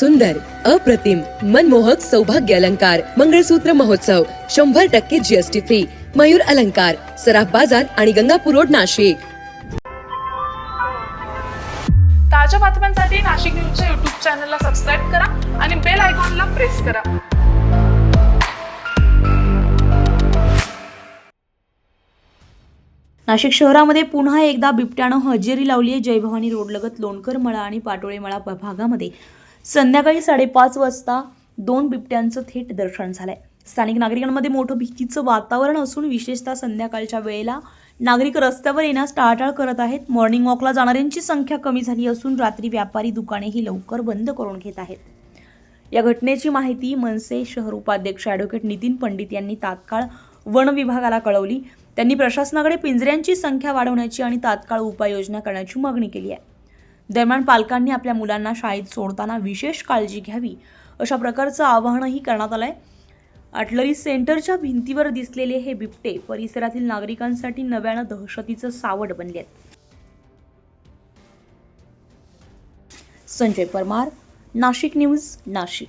सुंदर अप्रतिम मनमोहक सौभाग्य अलंकार मंगळसूत्र महोत्सव शंभर टक्के जीएसटी फ्री मयूर अलंकार सराफ बाजार आणि गंगापूर रोड नाशिक. ताज्या बातम्यांसाठी नाशिक न्यूजच्या युट्यूब चॅनलला सबस्क्राईब करा आणि बेल आयकॉनला प्रेस करा. नाशिक शहरामध्ये पुन्हा एकदा बिबट्यानं हजेरी लावली आहे जयभवानी रोडलगत लोणकर मळा आणि पाटोळे मळा भागामध्ये. संध्याकाळी साडेपाच वाजता दोन बिबट्यांचं थेट दर्शन झालंय. स्थानिक नागरिकांमध्ये मोठं भीतीचं वातावरण असून विशेषतः संध्याकाळच्या वेळेला नागरिक रस्त्यावर येण्यास टाळाटाळ करत आहेत. मॉर्निंग वॉकला जाणाऱ्यांची संख्या कमी झाली असून रात्री व्यापारी दुकानेही लवकर बंद करून घेत आहेत. या घटनेची माहिती मनसे शहर उपाध्यक्ष ॲडव्होकेट नितीन पंडित यांनी तात्काळ वन विभागाला कळवली. त्यांनी प्रशासनाकडे पिंजऱ्यांची संख्या वाढवण्याची आणि तात्काळ उपाययोजना करण्याची मागणी केली आहे. दरम्यान पालकांनी आपल्या मुलांना शाळेत सोडताना विशेष काळजी घ्यावी अशा प्रकारचं आवाहनही करण्यात आलं आहे आटलरी सेंटरच्या भिंतीवर दिसलेले हे बिबटे परिसरातील नागरिकांसाठी नव्यानं दहशतीचं सावट बनले आहेत संजय परमार नाशिक न्यूज नाशिक.